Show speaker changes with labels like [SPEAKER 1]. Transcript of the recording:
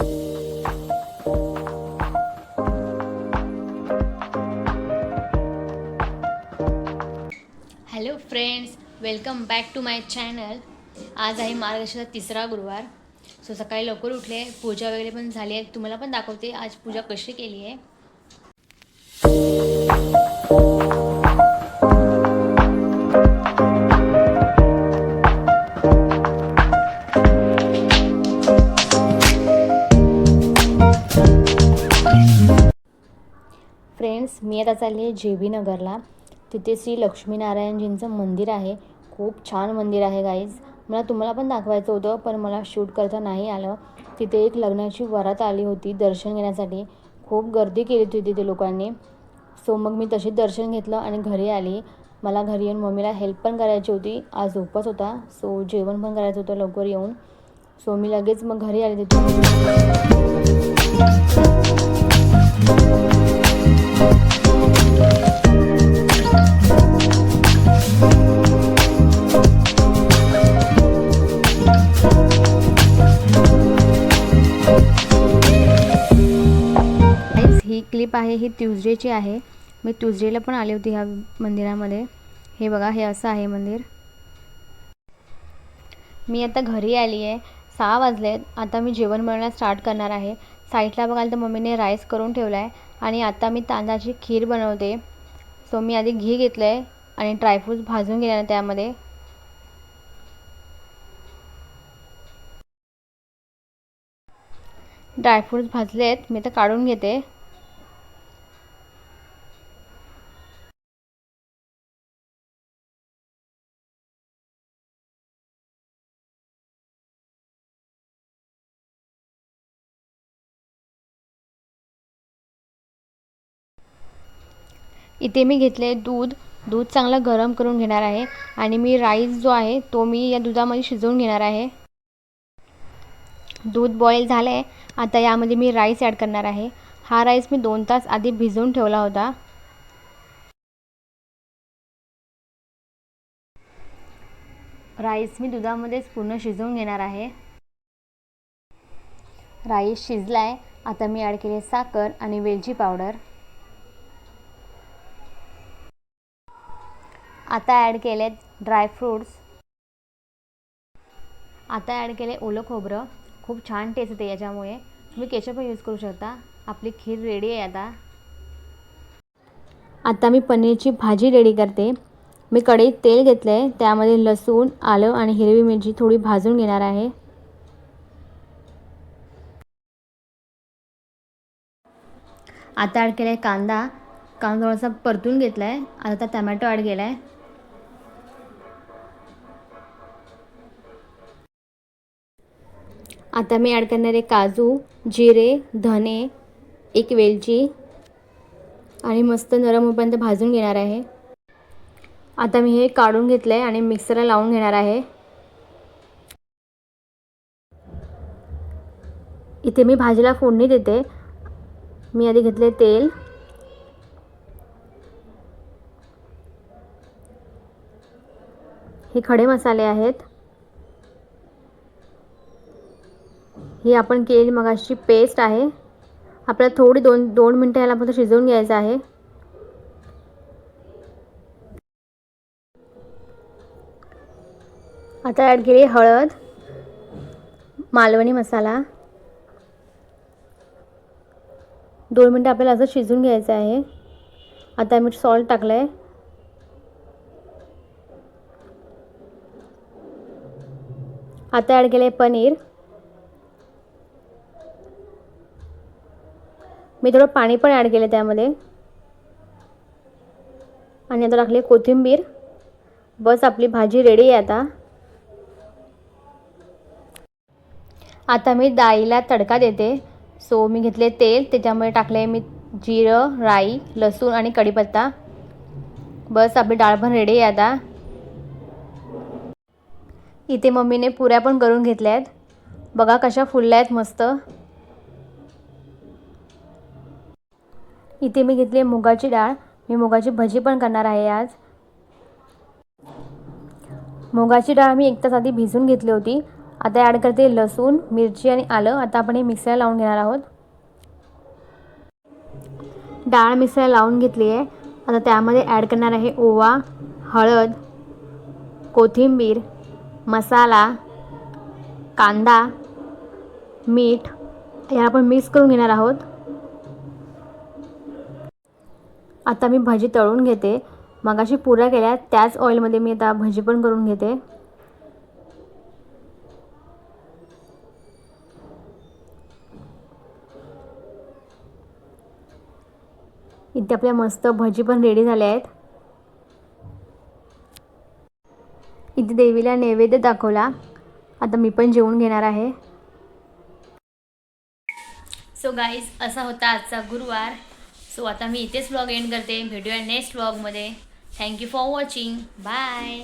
[SPEAKER 1] Hello friends welcome back to my channel आज आहे मार्गशीर्षाचा तिसरा गुरुवार. सो सकाळी लवकर उठले पूजा वगैरे पण झाली आहे. तुम्हाला पण दाखवते आज पूजा कशी केली आहे. फ्रेंड्स मी आता चालली आहे जे बी नगरला. तिथे श्री लक्ष्मीनारायणजींचं मंदिर आहे. खूप छान मंदिर आहे गाईज मला तुम्हाला पण दाखवायचं होतं पण मला शूट करता नाही आलं. तिथे एक लग्नाची वरात आली होती दर्शन घेण्यासाठी. खूप गर्दी केली होती तिथे लोकांनी. सो मग मी तशीच दर्शन घेतलं आणि घरी आली. मला घरी येऊन मम्मीला हेल्प पण करायची होती. आज उपवास होता. सो जेवण पण करायचं होतं लवकर येऊन. सो मी लगेच मग घरी आले तिथे. ही क्लिप आहे ही ट्युजडेची आहे. मी ट्युजडेला पण आले होते ह्या मंदिरामध्ये. हे बघा हे असं आहे मंदिर. मी आता घरी आली आहे. सहा वाजलेत. आता मी जेवण बनवायला स्टार्ट करणार आहे. साईडला बघाल तर मम्मीने राईस करून ठेवला आहे आणि आता मी तांदळाची खीर बनवते. सो मी आधी घी घेतलं आहे आणि ड्रायफ्रूट्स भाजून गेले त्यामध्ये. ड्रायफ्रूट्स भाजले आहेत मी तर काढून घेते. इथे मी घेतले दूध. दूध चांगलं गरम करून घेणार आहे. आणि मी राईस जो आहे तो मी या दुधामध्ये शिजवून घेणार आहे. दूध बॉईल झालं आहे आता यामध्ये मी राईस ॲड करणार आहे. हा राईस मी दोन तास आधी भिजवून ठेवला होता. राईस मी दुधामध्येच पूर्ण शिजवून घेणार आहे. राईस शिजला आहे आता मी ॲड केले साखर आणि वेलची पावडर. आता ॲड केलेत ड्रायफ्रूट्स आता ॲड केले ओलं खोबरं. खूप छान टेस्ट येते याच्यामुळे. तुम्ही केचप यूज करू शकता. आपली खीर रेडी आहे आता. आता मी पनीरची भाजी रेडी करते. मी कढईत तेल घेतलं आहे त्यामध्ये लसूण आलं आणि हिरवी मिरची थोडी भाजून घेणार आहे. आता ॲड केला आहे कांदा. कांदा थोडासा परतून घेतला आहे आता टमॅटो ॲड केला आहे आता मी ॲड करणार आहे काजू जिरे धने एक वेलची आणि मस्त नरम होईपर्यंत भाजून घेणार आहे. आता मी हे काढून घेतलं आहे आणि मिक्सरला लावून घेणार आहे. इथे मी भाजीला फोडणी देते. मी आधी घेतले तेल. हे खडे मसाले आहेत. ही आपण केलेली मगाशी पेस्ट आहे. आपल्याला थोडी दोन दोन मिनटं याला फक्त शिजवून घ्यायचं आहे. आता ॲड केली हळद मालवणी मसाला. दोन मिनटं आपल्याला असं शिजवून घ्यायचं आहे. आता मी सॉल्ट टाकलं आहे आता ॲड केलं आहे पनीर. मी थोडं पाणी पण ॲड केलं त्यामध्ये. आणि आता टाकली कोथिंबीर. बस आपली भाजी रेडी आहे आता. आता मी डाळीला तडका देते. सो मी घेतले तेल त्याच्यामध्ये टाकले मी जिरं राई लसूण आणि कढीपत्ता. बस आपली डाळ पण रेडी आहे आता. इथे मम्मीने पुऱ्या पण करून घेतल्या आहेत बघा कशा फुलल्या आहेत मस्त. इथे मी घेतली आहे मुगाची डाळ. मी मुगाची भजी पण करणार आहे आज. मुगाची डाळ मी एक तास आधी भिजून घेतली होती. आता ॲड करते लसूण मिरची आणि आलं. आता आपण हे मिक्सरला लावून घेणार आहोत. डाळ मिक्सरला लावून घेतली आहे. आता त्यामध्ये ॲड करणार आहे ओवा हळद कोथिंबीर मसाला कांदा मीठ. याला आपण मिक्स करून घेणार आहोत. आता मी भजी तळून घेते. मगाशी पुऱ्या केल्या त्याच ऑइलमध्ये मी आता भजी पण करून घेते. इथे आपल्या मस्त भजी पण रेडी झाल्या आहेत. इथे देवीला नैवेद्य दाखवला. आता मी पण जेवून घेणार आहे. सो गाईज असा होता आजचा गुरुवार. सो आता मी इथेच ब्लॉग एंड करते. भेटूया नेक्स्ट ब्लॉगमध्ये थँक्यू फॉर वॉचिंग बाय